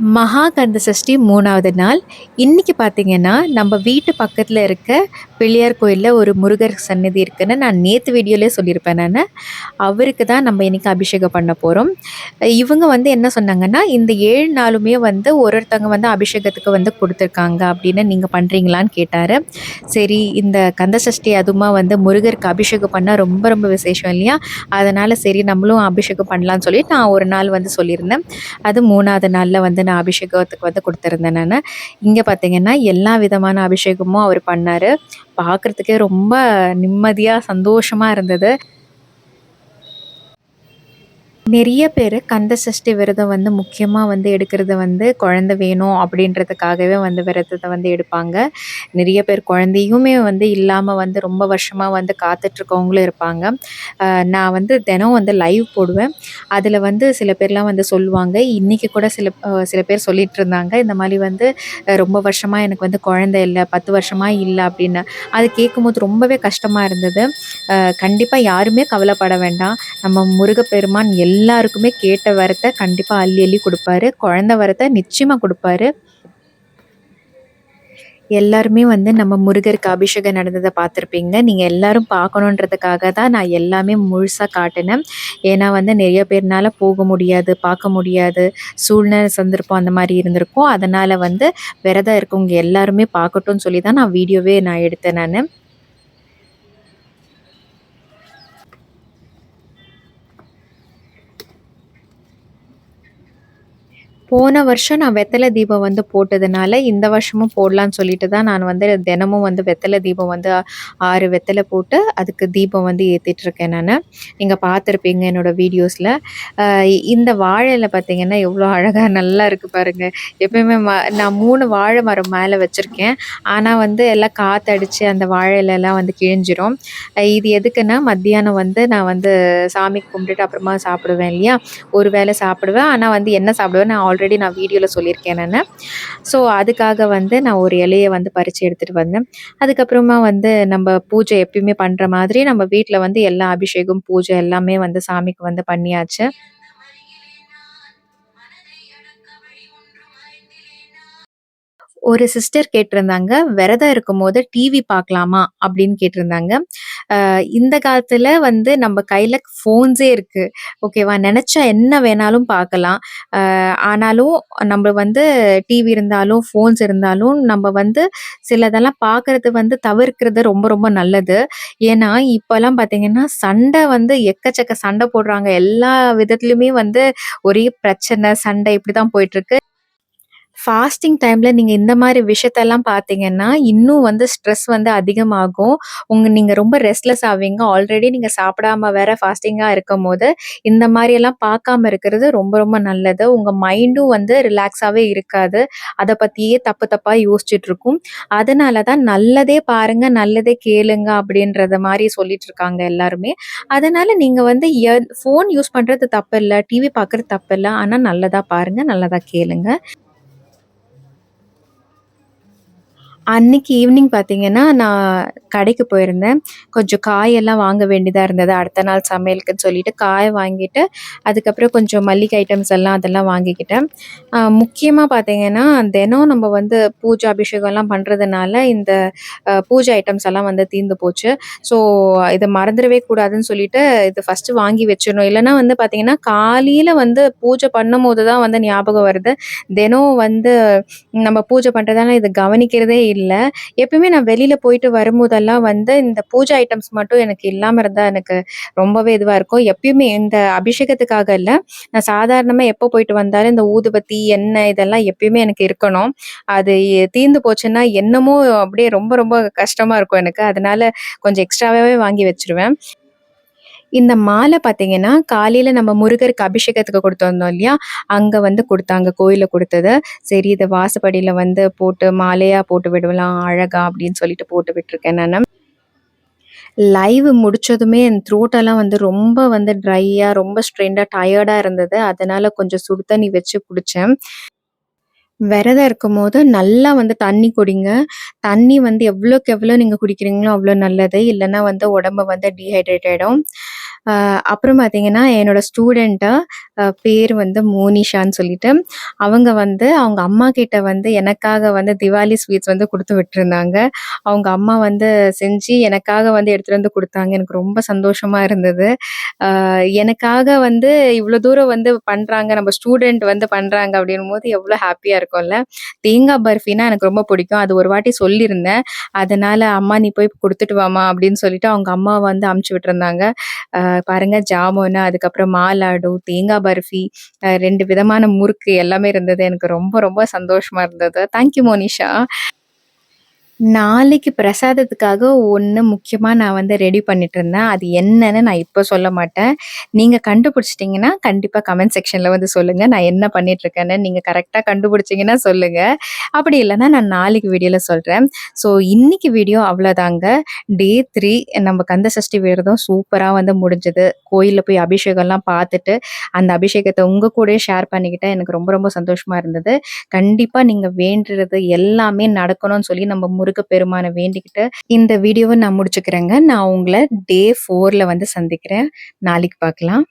மகா கந்த சஷ்டி மூணாவது நாள். இன்றைக்கி பார்த்தீங்கன்னா நம்ம வீட்டு பக்கத்தில் இருக்க பிள்ளையார் கோயிலில் ஒரு முருகர் சன்னதி இருக்குன்னு நான் நேற்று வீடியோலே சொல்லியிருப்பேன் நான். அவருக்கு தான் நம்ம இன்றைக்கி அபிஷேகம் பண்ண போகிறோம் இவங்க வந்து என்ன சொன்னாங்கன்னா இந்த ஏழு நாளுமே வந்து ஒரு ஒருத்தவங்க வந்து அபிஷேகத்துக்கு வந்து கொடுத்துருக்காங்க அப்படின்னு நீங்கள் பண்ணுறீங்களான்னு கேட்டார். சரி இந்த கந்த சஷ்டி அதுமா வந்து முருகருக்கு அபிஷேகம் பண்ணால் ரொம்ப ரொம்ப விசேஷம் இல்லையா? அதனால் சரி நம்மளும் அபிஷேகம் பண்ணலான்னு சொல்லி நான் ஒரு நாள் வந்து சொல்லியிருந்தேன். அது மூணாவது நாளில் வந்து நான் அபிஷேகத்துக்கு வந்து கொடுத்துருந்தேன் நான். இங்கே பார்த்தீங்கன்னா எல்லா விதமான அபிஷேகமும் அவர் பண்ணார். பார்க்குறதுக்கே ரொம்ப நிம்மதியாக சந்தோஷமாக இருந்தது. நிறைய பேர் கந்த சஷ்டி விரதம் வந்து முக்கியமாக வந்து எடுக்கிறது வந்து குழந்தை வேணும் அப்படின்றதுக்காகவே வந்து விரதத்தை வந்து எடுப்பாங்க. நிறைய பேர் குழந்தையுமே வந்து இல்லாமல் வந்து ரொம்ப வருஷமாக வந்து காத்துட்ருக்கவங்களும் இருப்பாங்க. நான் வந்து தினம் வந்து லைவ் போடுவேன். அதில் வந்து சில பேர்லாம் வந்து சொல்லுவாங்க இன்றைக்கி கூட சில சில பேர் சொல்லிட்டு இருந்தாங்க இந்த மாதிரி வந்து ரொம்ப வருஷமாக எனக்கு வந்து குழந்தை இல்லை பத்து வருஷமாக இல்லை அப்படின்னு. அது கேட்கும்போது ரொம்பவே கஷ்டமாக இருந்தது. கண்டிப்பாக யாருமே கவலைப்பட வேண்டாம். நம்ம முருகப்பெருமான் எல்லாருக்குமே கேட்ட வரத்தை கண்டிப்பாக அள்ளி அள்ளி கொடுப்பாரு. குழந்த வரத்தை நிச்சயமாக கொடுப்பாரு. எல்லாருமே வந்து நம்ம முருகருக்கு அபிஷேகம் நடந்ததை பார்த்துருப்பீங்க. நீங்கள் எல்லாரும் பார்க்கணுன்றதுக்காக தான் நான் எல்லாமே முழுசாக காட்டினேன். ஏன்னா வந்து நிறைய பேர்னால போக முடியாது பார்க்க முடியாது. சூழ்நிலை சந்தர்ப்பம் அந்த மாதிரி இருந்திருக்கும். அதனால் வந்து விரதம் இருக்கவங்க எல்லாருமே பார்க்கட்டும்னு சொல்லி தான் நான் வீடியோவே நான் எடுத்தேன் நான். போன வருஷம் நான் வெத்தலை தீபம் வந்து போட்டதுனால இந்த வருஷமும் போடலான்னு சொல்லிட்டு தான் நான் வந்து தினமும் வந்து வெத்தலை தீபம் வந்து ஆறு வெத்தலை போட்டு அதுக்கு தீபம் வந்து ஏற்றிட்டுருக்கேன் நான். நீங்கள் பார்த்துருப்பீங்க என்னோடய வீடியோஸில். இந்த வாழையில் பார்த்தீங்கன்னா எவ்வளோ அழகாக நல்லா இருக்குது பாருங்கள் எப்பயுமே ம நான் மூணு வாழை மரம் மேலே வச்சுருக்கேன். ஆனால் வந்து எல்லாம் காற்றடிச்சு அந்த வாழை வந்து கிழிஞ்சிரும். இது எதுக்குன்னா மத்தியானம் வந்து நான் வந்து சாமி கும்பிட்டுட்டு அப்புறமா சாப்பிடுவேன் இல்லையா? ஒரு வேளை சாப்பிடுவேன். ஆனால் வந்து என்ன சாப்பிடுவேன்? நான் ஆல்ரெடி ஆல்ரெடி நான் வீடியோவில் சொல்லியிருக்கேன் நான் ஸோ அதுக்காக வந்து நான் ஒரு இலையை வந்து பறித்து எடுத்துகிட்டு வந்தேன். அதுக்கப்புறமா வந்து நம்ம பூஜை எப்பயுமே பண்ணுற மாதிரி நம்ம வீட்டில் வந்து எல்லா அபிஷேகம் பூஜை எல்லாமே வந்து சாமிக்கு வந்து பண்ணியாச்சு. ஒரு சிஸ்டர் கேட்டிருந்தாங்க விரதம் இருக்கும்போது டிவி பார்க்கலாமா? அப்படின்னு கேட்டிருந்தாங்க. இந்த காலத்துல வந்து நம்ம கையில ஃபோன்ஸே இருக்கு. ஓகேவா? நினைச்சா என்ன வேணாலும் பார்க்கலாம். ஆனாலும் நம்ம வந்து டிவி இருந்தாலும் ஃபோன்ஸ் இருந்தாலும் நம்ம வந்து சிலதெல்லாம் பார்க்கறது வந்து தவிர்க்கிறது ரொம்ப ரொம்ப நல்லது. ஏன்னா இப்போல்லாம் பார்த்தீங்கன்னா சண்டை வந்து எக்கச்சக்க சண்டை போடுறாங்க. எல்லா விதத்துலையுமே வந்து ஒரே பிரச்சனை சண்டை இப்படி தான் போயிட்டு இருக்கு ஃபாஸ்டிங் டைம்ல நீங்க இந்த மாதிரி விஷயத்தெல்லாம் பார்த்தீங்கன்னா, இன்னும் வந்து ஸ்ட்ரெஸ் வந்து அதிகமாகும். உங்க நீங்க ரொம்ப ரெஸ்ட்லெஸ் ஆவீங்க. ஆல்ரெடி நீங்க சாப்பிடாம வேற ஃபாஸ்டிங்கா இருக்கும்போது, இந்த மாரியெல்லாம் பார்க்காம இருக்கிறது ரொம்ப ரொம்ப நல்லது. உங்க மைண்டும் வந்து ரிலாக்ஸாவே இருக்காது. அத பத்தியே தப்பு தப்பா யோசிச்சுட்டு இருக்கும். அதனால தான் நல்லதே பாருங்க, நல்லதே கேளுங்க அப்படின்றத மாரி சொல்லிட்டு இருக்காங்க எல்லாருமே. அதனால நீங்க வந்து எ ஃபோன் யூஸ் பண்றது தப்பில்ல. டிவி பார்க்குறது தப்பில்ல. ஆனா நல்லதா பாருங்க, நல்லதா கேளுங்க. அன்னைக்கு ஈவினிங் பார்த்தீங்கன்னா, நான் கடைக்கு போயிருந்தேன். கொஞ்சம் காயெல்லாம் வாங்க வேண்டியதாக இருந்தது. அடுத்த நாள் சமையலுக்குன்னு சொல்லிட்டு காய் வாங்கிட்டு, அதுக்கப்புறம் கொஞ்சம் மல்லிகை ஐட்டம்ஸ் எல்லாம் அதெல்லாம் வாங்கிக்கிட்டேன். முக்கியமாக பார்த்தீங்கன்னா, தினம் நம்ம வந்து பூஜை, அபிஷேகம்லாம் பண்ணுறதுனால இந்த பூஜை ஐட்டம்ஸ் எல்லாம் வந்து தீர்ந்து போச்சு. ஸோ இதை மறந்துடவே கூடாதுன்னு சொல்லிட்டு, இது ஃபர்ஸ்ட்டு வாங்கி வச்சிடணும் இல்லைன்னா வந்து பார்த்தீங்கன்னா, காலையில் வந்து பூஜை பண்ணும்போது தான் வந்து ஞாபகம் வருது. தினம் வந்து நம்ம பூஜை பண்ணுறதால இதை கவனிக்கிறதே இல்லை எப்பயுமே நான் வெளியில போயிட்டு வரும்போதெல்லாம் வந்து இந்த பூஜை ஐட்டம்ஸ் மட்டும் எனக்கு இல்லாம இருந்தா எனக்கு ரொம்பவே இதுவா இருக்கும். எப்பயுமே இந்த அபிஷேகத்துக்காக இல்ல. நான் சாதாரணமா எப்போ போயிட்டு வந்தாலும் இந்த ஊதுபத்தி, எண்ணெய் இதெல்லாம் எப்பயுமே எனக்கு இருக்கணும். அது தீர்ந்து போச்சுன்னா என்னமோ அப்படியே ரொம்ப ரொம்ப கஷ்டமா இருக்கும் எனக்கு. அதனால கொஞ்சம் எக்ஸ்ட்ராவே வாங்கி வச்சிருவேன் இந்த மாலை பார்த்தீங்கன்னா, காலையில் நம்ம முருகருக்கு அபிஷேகத்துக்கு கொடுத்து வந்தோம் இல்லையா? அங்கே வந்து கொடுத்தாங்க கோயிலில் கொடுத்தது சரி இதை வாசப்படியில் வந்து போட்டு மாலையாக போட்டு விடலாம் அழகா அப்படின்னு சொல்லிட்டு போட்டு விட்டுருக்கேன் நான் லைவ் முடிச்சதுமே என் த்ரோட்டெல்லாம் வந்து ரொம்ப வந்து ட்ரையாக ரொம்ப ஸ்ட்ரெண்டாக டயர்டாக இருந்தது. அதனால கொஞ்சம் சுடு தண்ணி வச்சு குடித்தேன் விரதம் இருக்கும் போது நல்லா வந்து தண்ணி குடிங்க. தண்ணி வந்து எவ்வளோக்கு எவ்வளோ நீங்கள் குடிக்கிறீங்களோ அவ்வளோ நல்லது. இல்லைன்னா வந்து உடம்பு வந்து டீஹைட்ரேட் ஆகிடும் அப்புறம் பார்த்தீங்கன்னா, என்னோட ஸ்டூடெண்ட்டை பேர் வந்து மோனிஷான்னு சொல்லிட்டு, அவங்க வந்து அவங்க அம்மா கிட்ட வந்து எனக்காக வந்து திவாலி ஸ்வீட்ஸ் வந்து கொடுத்து விட்டுருந்தாங்க. அவங்க அம்மா வந்து செஞ்சு எனக்காக வந்து எடுத்துகிட்டு வந்து கொடுத்தாங்க எனக்கு ரொம்ப சந்தோஷமாக இருந்தது. எனக்காக வந்து இவ்வளோ தூரம் வந்து பண்ணுறாங்க நம்ம ஸ்டூடெண்ட் வந்து பண்றாங்க அப்படின்னும்போது எவ்வளோ ஹாப்பியாக இருக்கும்ல. தேங்காய் பர்ஃபினா எனக்கு ரொம்ப பிடிக்கும். அது ஒரு வாட்டி சொல்லியிருந்தேன். அதனால் "அம்மா நீ போய் கொடுத்துட்டு வாமா அப்படின்னு சொல்லிட்டு அவங்க அம்மா வந்து அமுச்சு விட்டுருந்தாங்க. பாருங்க ஜாமுனு, அதுக்கப்புறம் மாலாடு, தேங்காய் பர்ஃபி, ரெண்டு விதமான முறுக்கு எல்லாமே இருந்தது. எனக்கு ரொம்ப ரொம்ப சந்தோஷமா இருந்தது. Thank you Monisha. நாளைக்கு பிரசாதத்துக்காக ஒண்ணு முக்கியமா நான் வந்து ரெடி பண்ணிட்டுருந்தேன். அது என்னன்னு நான் இப்ப சொல்ல மாட்டேன். நீங்க கண்டுபிடிச்சிட்டீங்கன்னா, கண்டிப்பா கமெண்ட் செக்ஷன்ல வந்து சொல்லுங்க. நான் என்ன பண்ணிட்டுருக்கேன்னு. நீங்க கரெக்ட்டா கண்டுபிடிச்சீங்கன்னா சொல்லுங்க. அப்படி இல்லன்னா நான் நாளைக்கு வீடியோல சொல்றேன். ஸோ இன்னைக்கு வீடியோ அவ்வளோதாங்க. டே 3 நம்ம கந்த சஷ்டி விரதம் சூப்பரா வந்து முடிஞ்சது. கோயில்ல போய் அபிஷேகம்லாம் பார்த்துட்டு, அந்த அபிஷேகத்த உங்க கூடயே ஷேர் பண்ணிக்கிட்டேன். எனக்கு ரொம்ப ரொம்ப சந்தோஷமா இருந்தது. கண்டிப்பா நீங்க வேண்டுறது எல்லாமே நடக்கணும்னு சொல்லி நம்ம பெருமான வேண்டிக்கிட்டு, இந்த வீடியோவை நான் முடிச்சுக்கிறேங்க. நான் உங்கள டே ஃபோரில் வந்து சந்திக்கிறேன். நாளைக்கு பார்க்கலாம்.